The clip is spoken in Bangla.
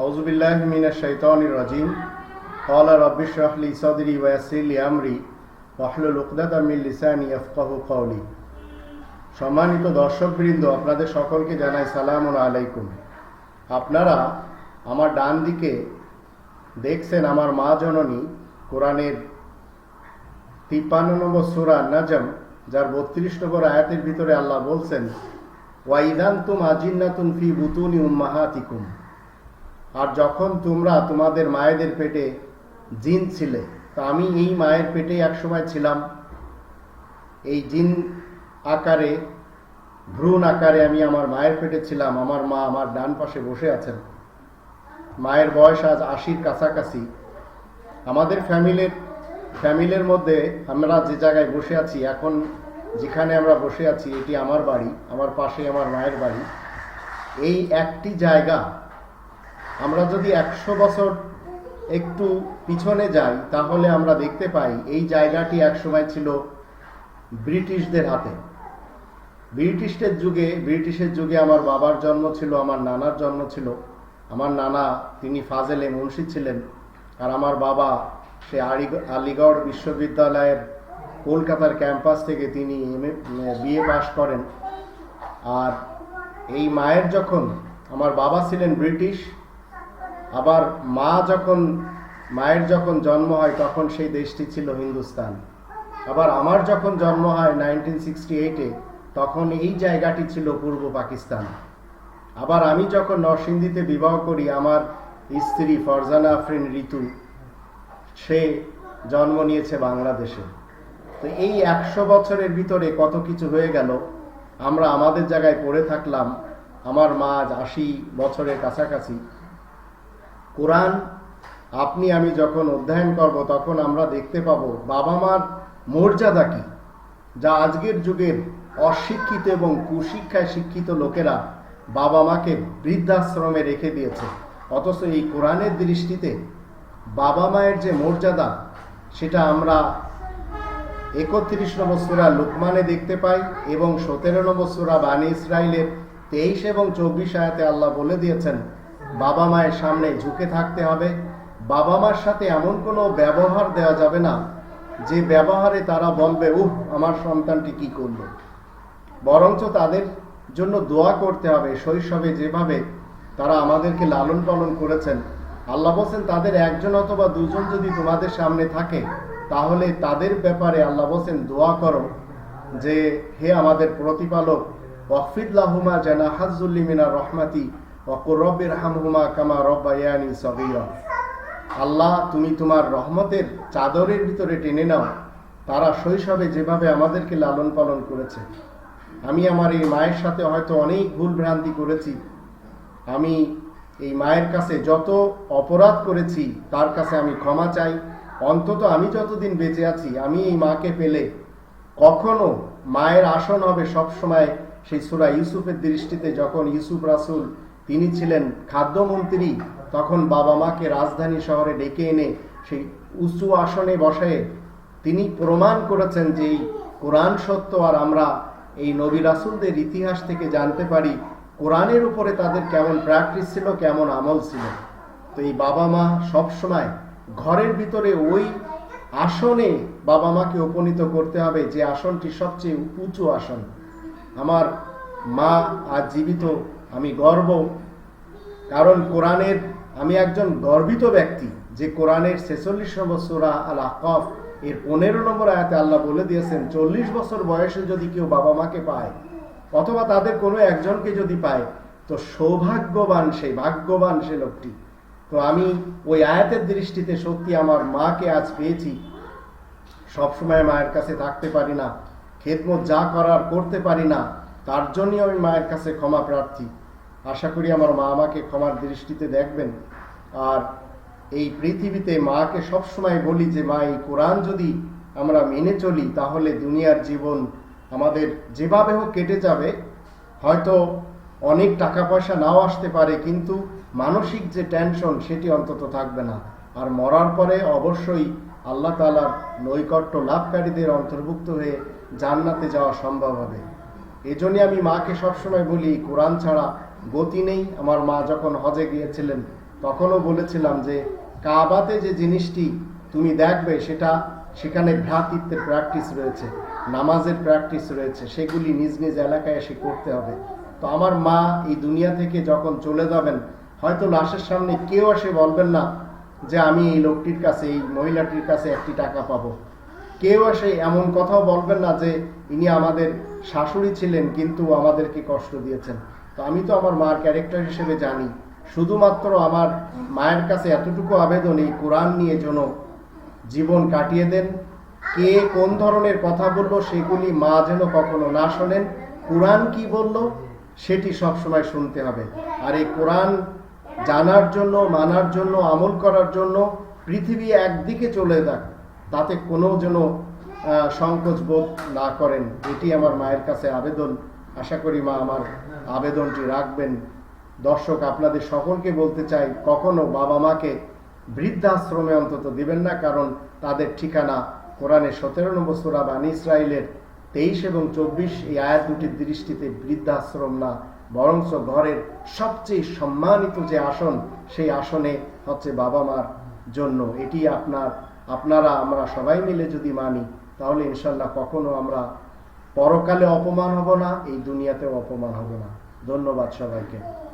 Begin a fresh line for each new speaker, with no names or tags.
أعوذ بالله من الشيطان الرجيم قال رب اشرح لي صدري ويسر لي أمري واحلل عقدة من লিসানি يفقهوا قولي সম্মানিত দর্শকবৃন্দ আপনাদের সকলকে জানাই সালাম আলাইকুম আপনারা আমার ডান দিকে দেখছেন আমার মা জননী কোরআনের তিপ্পান্ন নম্বর সুরা নাজম যার বত্রিশ নম্বর আয়াতের ভিতরে আল্লাহ বলছেন ওয়াইদান তুম আজিন্নাতুন ফি বুতুনি উম্মাহাতিকুম আর যখন তোমরা তোমাদের মায়েদের পেটে জিন ছিলে, তা আমি এই মায়ের পেটে একসময় ছিলাম। এই জিন আকারে, ভ্রূণ আকারে আমি আমার মায়ের পেটে ছিলাম। আমার মা আমার ডান পাশে বসে আছেন। মায়ের বয়স আজ আশির কাছাকাছি। আমাদের ফ্যামিলির ফ্যামিলির মধ্যে আমরা যে জায়গায় বসে আছি, এখন যেখানে আমরা বসে আছি, এটি আমার বাড়ি, আমার পাশে আমার মায়ের বাড়ি। এই একটি জায়গা আমরা যদি একশো বছর একটু পিছনে যাই, তাহলে আমরা দেখতে পাই এই জায়গাটি একসময় ছিল ব্রিটিশদের হাতে। ব্রিটিশদের যুগে, ব্রিটিশের যুগে আমার বাবার জন্ম ছিল, আমার নানার জন্ম ছিল। আমার নানা, তিনি ফাজেলে মুন্সি ছিলেন। আর আমার বাবা, সে আলিগ- আলিগড় বিশ্ববিদ্যালয়ের কলকাতার ক্যাম্পাস থেকে তিনি এম, বিএ পাশ করেন। আর এই মায়ের যখন আমার বাবা ছিলেন ব্রিটিশ আবার মা যখন, মায়ের যখন জন্ম হয়, তখন সেই দেশটি ছিল হিন্দুস্তান। আবার আমার যখন জন্ম হয় নাইনটিন সিক্সটি এইটে তখন এই জায়গাটি ছিল পূর্ব পাকিস্তান। আবার আমি যখন নরসিংদীতে বিবাহ করি, আমার স্ত্রী ফরজানা আফরিন ঋতু, সে জন্ম নিয়েছে বাংলাদেশে। তো এই একশো বছরের ভিতরে কত কিছু হয়ে গেল, আমরা আমাদের জায়গায় পড়ে থাকলাম। আমার মা আশি বছরের কাছাকাছি। কোরআন, আপনি, আমি যখন অধ্যয়ন করব, তখন আমরা দেখতে পাব বাবা মার মর্যাদা কি, যা আজকের যুগের অশিক্ষিত এবং কুশিক্ষায় শিক্ষিত লোকেরা বাবা মাকে বৃদ্ধাশ্রমে রেখে দিয়েছে। অথচ এই কোরআনের দৃষ্টিতে বাবা মায়ের যে মর্যাদা, সেটা আমরা একত্রিশ নম্বর সুরা লুকমানে দেখতে পাই এবং সতেরো নম্বর সুরা বানী ইসরায়েলের তেইশ এবং চব্বিশ আয়াতে আল্লাহ বলে দিয়েছেন বাবা মায়ের সামনে ঝুঁকে থাকতে হবে। বাবা মার সাথে এমন কোনো ব্যবহার দেওয়া যাবে না, যে ব্যবহারে তারা বলবে, উহ, আমার সন্তানটি কি করল? বরঞ্চ তাদের জন্য দোয়া করতে হবে, শৈশবে যেভাবে তারা আমাদেরকে লালন পালন করেছেন। আল্লাহ বলছেন, তাদের একজন অথবা দুজন যদি তোমাদের সামনে থাকে, তাহলে তাদের ব্যাপারে আল্লাহ বলছেন, দোয়া করো যে, হে আমাদের প্রতিপালক ওয়াফিদুল্লাহুমা জানা হাজুল্লিমিনা রহমাতি ওকুরব্বির হামহুমা কামা রব্বায়ানি সবিরা আল্লাহ, তুমি তোমার রহমতের চাদরের ভিতরে টেনে নাও। তারা শৈশবে যেভাবে আমাদেরকে লালন পালন করেছে। আমি আমার এই মায়ের সাথে হয়তো অনেক ভুল ভ্রান্তি করেছি। আমি এই মায়ের কাছে যত অপরাধ করেছি, তার কাছে আমি ক্ষমা চাই। অন্তত আমি যতদিন বেঁচে আছি, আমি এই মাকে পেলে কখনো মায়ের আসন হবে সবসময় সেই সুরা ইউসুফের দৃষ্টিতে, যখন ইউসুফ রাসুল তিনি ছিলেন খাদ্যমন্ত্রী। তখন বাবা মাকে রাজধানী শহরে ডেকে এনে সেই উঁচু আসনে বসে তিনি প্রমাণ করেছেন যে এই কোরআন সত্য আর আমরা এই নবী রাসুলদের ইতিহাস থেকে জানতে পারি কোরআনের উপরে তাদের কেমন প্র্যাকটিস ছিল, কেমন আমল ছিল। তো এই বাবা মা সবসময় ঘরের ভিতরে ওই আসনে বাবা মাকে উপনীত করতে হবে যে আসনটি সবচেয়ে উঁচু আসন। আমার মা আজ জীবিত আমি গর্ব, কারণ কোরআনের আমি একজন গর্বিত ব্যক্তি যে কোরআনের ছেচল্লিশ নম্বর সুরা আল আকফ এর পনেরো নম্বর আয়াতে আল্লাহ বলে দিয়েছেন, চল্লিশ বছর বয়সে যদি কেউ বাবা মাকে পায় অথবা তাদের কোনো একজনকে যদি পায়, তো সৌভাগ্যবান সেই ভাগ্যবান সে লোকটি। তো আমি ওই আয়াতের দৃষ্টিতে সত্যি আমার মাকে আজ পেয়েছি। সবসময় মায়ের কাছে থাকতে পারি না, খেদমত যা করার করতে পারি না, তার জন্যই আমি মায়ের কাছে ক্ষমা প্রার্থী। আশা করি আমার মা আমাকে ক্ষমার দৃষ্টিতে দেখবেন। আর এই পৃথিবীতে মাকে সবসময় বলি যে, মা, এই কোরআন যদি আমরা মেনে চলি, তাহলে দুনিয়ার জীবন আমাদের যেভাবে হোক কেটে যাবে। হয়তো অনেক টাকা পয়সা নাও আসতে পারে, কিন্তু মানসিক যে টেনশন, সেটি অন্তত থাকবে না। আর মরার পরে অবশ্যই আল্লাহ তালার নৈকট্য লাভকারীদের অন্তর্ভুক্ত হয়ে জান্নাতে যাওয়া সম্ভব হবে। এজন্যই আমি মাকে সবসময় বলি, কোরআন ছাড়া গতি নেই। আমার মা যখন হজে গিয়েছিলেন, তখনও বলেছিলাম যে, কাবাতে যে জিনিসটি তুমি দেখবে, সেটা সেখানে ভ্রাতৃত্বের প্র্যাকটিস রয়েছে, নামাজের প্র্যাকটিস রয়েছে, সেগুলি নিজ নিজ এলাকায় এসে করতে হবে। তো আমার মা এই দুনিয়া থেকে যখন চলে যাবেন, হয়তো লাশের সামনে কেউ এসে বলবেন না যে, আমি এই লোকটির কাছে, এই মহিলাটির কাছে একটি টাকা পাবো। কেউ এসে এমন কথাও বলবেন না যে, ইনি আমাদের শাশুড়ি ছিলেন, কিন্তু আমাদেরকে কষ্ট দিয়েছেন। তো আমি তো আমার মার ক্যারেক্টার হিসেবে জানি। শুধুমাত্র আমার মায়ের কাছে এতটুকু আবেদন এই কোরআন নিয়ে যেন জীবন কাটিয়ে দেন। কে কোন ধরনের কথা বলল সেগুলি মা যেন কখনো না শোনেন। কোরআন কি বলল সেটি সবসময় শুনতে হবে। আর এই কোরআন জানার জন্য, মানার জন্য, আমল করার জন্য পৃথিবী একদিকে চলে যাক, তাতে কোনো যেন সংকোচ বোধ না করেন। এটি আমার মায়ের কাছে আবেদন। আশা করি মা আমার আবেদনটি রাখবেন। দর্শক, আপনাদের সকলকে বলতে চাই, কখনো বাবা মাকে বৃদ্ধাশ্রমে অন্তত দিবেন না, কারণ তাদের ঠিকানা কোরআনের সতেরো নম্বর সুরা বানী ইসরায়েলের তেইশ এবং চব্বিশ। এই আয়াত দুটির দৃষ্টিতে বৃদ্ধাশ্রম না, বরঞ্চ ঘরের সবচেয়ে সম্মানিত যে আসন, সেই আসনে হচ্ছে বাবা মার জন্য। এটি আপনার, আপনারা, আমরা সবাই মিলে যদি মানি, তাহলে ইনশাল্লাহ কখনো আমরা পরকালে অপমান হব না এই দুনিয়াতেও অপমান হব না। ধন্যবাদ সবাইকে।